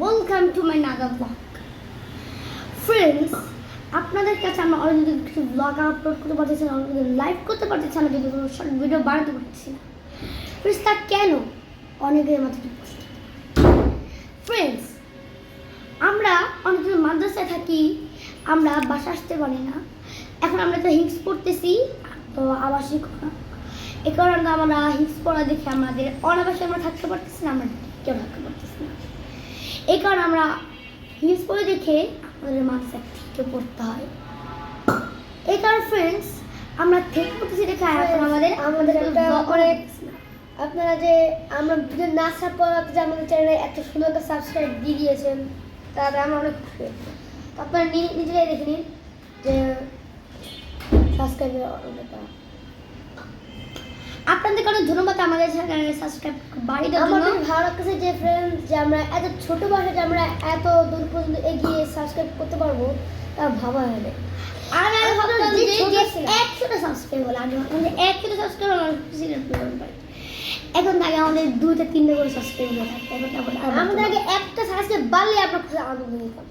Welcome to my Naga blog friends আপনাদের কাছে আমরা অলরেডি কিছু ব্লগ আপলোড করতে পারতেছি না অলরেডি লাইভ করতে পারতেছি না কিন্তু কোনো শর্ট ভিডিও বানাতে পারতেছি না। ফ্রেন্ডস তা কেন? অনেকের মাথায় ফ্রেন্ডস আমরা অনেকজন মাদ্রাসায় থাকি, আমরা বাসা আসতে পারি না। এখন আমরা তো হিংস পড়তেছি, তো আবাসিক এ কারণে আমরা হিংস পড়া দেখে আমাদের অনাবাসে আমরা থাকতে পারতেছি না, আমরা কেউ থাকতে পারতেছি না। এই কারণে আমরা হিংস পড়ে দেখে আমাদের মাদ্রাসা থেকে পড়তে হয়। এই কারণে ফ্রেন্ডস আমরা থেকে পড়তেছি দেখে এখন আমাদের আমাদের একটা অনেক- আপনারা যে আমরা ভিডিও না পর যে আমাদের চ্যানেলে এত সুন্দর একটা সাবস্ক্রাইব দিয়ে দিয়েছেন তাহলে আমরা অনেক খুশি। আপনারা নিজেরাই দেখে নিন যে সাবস্ক্রাইব আপনাদের অনেক ধন্যবাদ আমাদের চ্যানেলে সাবস্ক্রাইব বাড়িয়ে দেওয়ার জন্য। আমাদের ভালো লাগতেছে যে ফ্রেন্ড যে আমরা এত ছোট বয়সে যে আমরা এত দূর পর্যন্ত এগিয়ে সাবস্ক্রাইব করতে পারব তা ভাবা না আর আমি আপনারা ভাবতাম যে একশোটা সাবস্ক্রাইব হলো আগে যে একশোটা সাবস্ক্রাইব হলো আমার এখন আগে আমাদের দুইটা তিনটা করে সাবস্ক্রাইব হয়ে থাকে এখন আমাদের আগে একটা সাবস্ক্রাইব বাড়লে আমরা খুব আনন্দ নিতাম।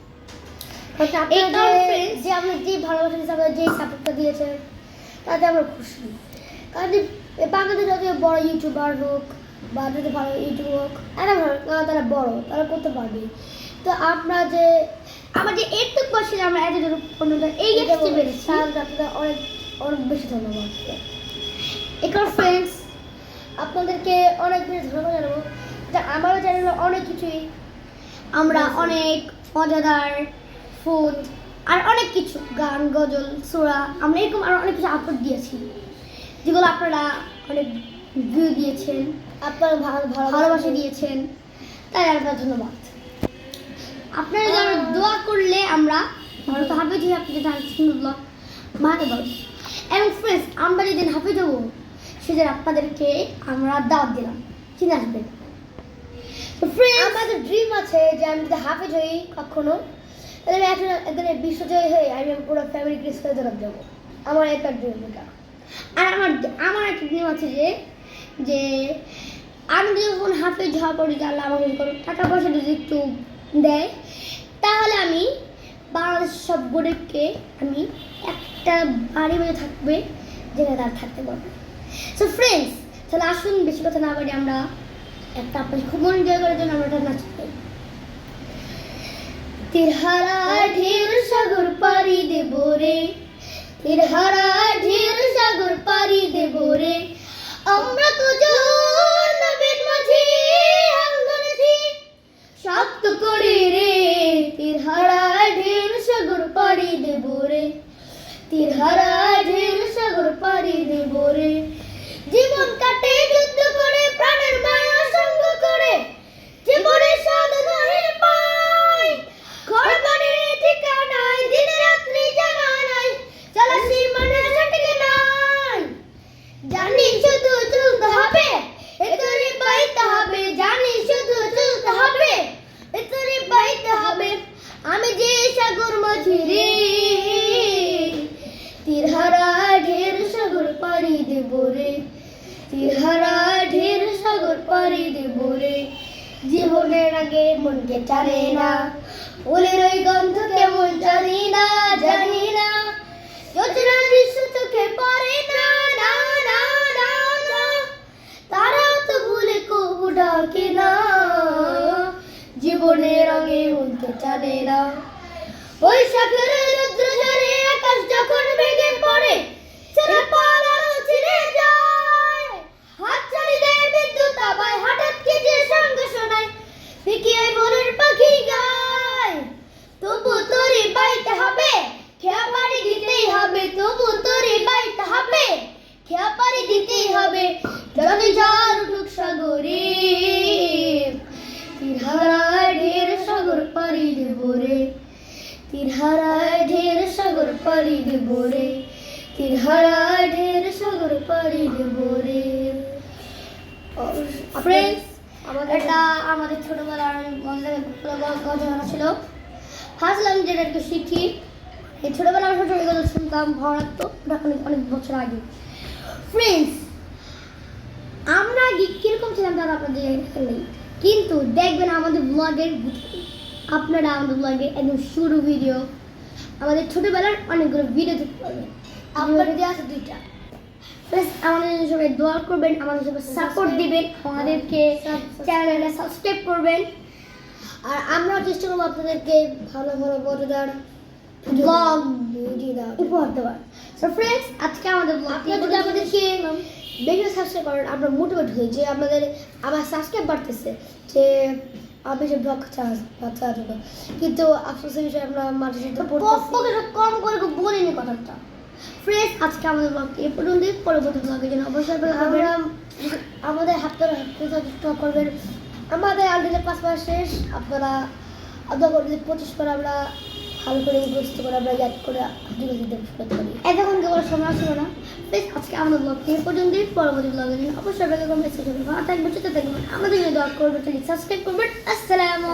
কারণ আপনারা কারণে যে- আমরা যে ভালোবাসা দিয়েছে যে সাপোর্টটা দিয়েছেন তাতে আমরা খুশি। কারণ বাংলাদেশ যত বড় ইউটিউবার হোক বা যদি ভালো ইউটিউব হোক এরা ভালো তারা বড় তারা করতে পারবে। তো আমরা যে আমার যে একটু বয়সে আমরা এতটুকু পর্যন্ত এই গেটটি পেরেছি। আপনাদের অনেক অনেক বেশি ধন্যবাদ। এখন ফ্রেন্ডস আপনাদেরকে অনেক বেশি ধন্যবাদ জানাব যে আমারও চ্যানেলে অনেক কিছুই আমরা অনেক মজাদার ফুড আর অনেক কিছু গান গজল সোরা আমরা এরকম আরও অনেক কিছু আপলোড দিয়েছি। যেগুলো আপনারা অনেক ভিউ দিয়েছেন আপনারা ভালো ভালোবাসা দিয়েছেন। তাই আপনার ধন্যবাদ। আপনারা যারা দোয়া করলে আমরা ভারত হাফেজ হয়ে আপনি যেটা সুন্দর ব্লগ বানাতে পারব এবং ফ্রেন্ডস আমরা যেদিন হাফেজ হব সেদিন আপনাদেরকে আমরা দাওয়াত দিলাম। চিনে আসবেন? তো আমাদের ড্রিম আছে যে আমি যদি হাফেজ হই কখনো তাহলে একজন একদিন বিশ্বজয়ী হয়ে আমি পুরো ফ্যামিলি ক্রিস্টাল জবাব দেবো। আমার একটা ড্রিম এটা আর আমার আমার একটা নিয়ম আছে যে যে আমি যখন হাফেজ হওয়ার পরে যে আল্লাহ আমাকে কোনো টাকা পয়সা যদি একটু দেয়, তাহলে আমি বাংলাদেশের সব গরিবকে আমি একটা বাড়ি মধ্যে থাকবে, যেখানে তারা থাকতে পারবে। সো ফ্রেন্ডস তাহলে আসুন, বেশি কথা না পারি আমরা একটা আপনার খুব এনজয় করার জন্য আমরা নাচতে পারি তিরহারা ঢের সাগর পাড়ি দেব রে, তিরহারা তিরহারা ঢের সাগর পাড়ি দেব রে জীবন কাটে যুদ্ধ করে প্রাণের মায়া সঙ্গ করে জীবনের স্বাদ নহে পাই ঘর বাড়ির ঠিকানায় দিন রাত্রি জানা নাই চালাসির মানে সঠিক নাই জানি শুধু চলতে হবে এতরে বাইতে হবে জানি শুধু চলতে হবে এতরে বাইতে হবে আমি যে সাগর মাঝি রে তীরহারা ঢের সাগর পাড়ি দেব রে তীরহারা ঢের সাগর পাড়ি দেব রে জীবনের আগে মনকে চারে না। ফুলের ওই গন্ধ কেমন জানি না জানি না। যোজনা দৃশ্য চোখে পড়ে না না না না না। তারাও তো ভুলে কবু ডাকে না। জীবনের রঙে মনকে না। বৈশাখের রুদ্র ঝড় উঠুক সাগরে। তিরহারা ঢের সাগর পাড়ি দেব রে তিরহারা ঢের সাগর পাড়ি দেব রে তিরহারা ঢের সাগর পাড়ি দেব রে ফ্রেন্ডস আমাদের এটা আমাদের ছোটবেলার গজনা ছিল, হাসলাম যেটা একটু শিখি। এই ছোটবেলা আমরা ছোট গজল শুনতাম ভালো লাগতো অনেক অনেক বছর আগে। ফ্রেন্ডস কীরকম ছিলাম তারা আপনাদের নেই কিন্তু দেখবেন আমাদের ব্লগের আপনারা আমাদের ব্লগে একদম শুরু ভিডিও আমাদের ছোটবেলার অনেকগুলো ভিডিও দেখতে পাবেন। আপনার যদি আছে দুইটা। প্লাস আমাদের জন্য সবাই দোয়া করবেন আমাদের সবাই সাপোর্ট দিবেন আমাদেরকে চ্যানেলটা সাবস্ক্রাইব করবেন। আর আমরাও চেষ্টা করব আপনাদেরকে ভালো ভালো মজাদার ব্লগ ভিডিও উপহার দেওয়ার। সো ফ্রেন্ডস আজকে আমাদের ব্লগ যদি আমাদেরকে বেশি সাবস্ক্রাইব করেন আমরা মোটিভেট হই যে আমাদের আমার সাবস্ক্রাইব বাড়তেছে যে আমার বেশি ব্লগ বাচ্চা আছে কিন্তু আফসোসের বিষয়ে আমরা মাঝে সাথে কম করে বলিনি কথাটা। ফ্রেন্ডস আজকে আমাদের ব্লগ এই পর্যন্ত পরবর্তী ব্লগের জন্য অবশ্যই আমরা আমাদের হাত ধরে হাত ধরে করবেন। আমাদের অলরেডি পাঁচ মাস শেষ আপনারা আপনার পঁচিশ করে আমরা ভালো করে মুখস্থ করে আমরা ইয়াদ করে হাজির দিতে করতে করি এতক্ষণ কেবল সময় ছিল না। বেশ, আজকে আমাদের ব্লগ এ পর্যন্তই। পরবর্তী ব্লগের দিন অবশ্যই অপেক্ষা করবেন ভালো থাকবেন সুস্থ থাকবেন, আমাদের যদি দোয়া করবেন সাবস্ক্রাইব করবেন। আসসালামু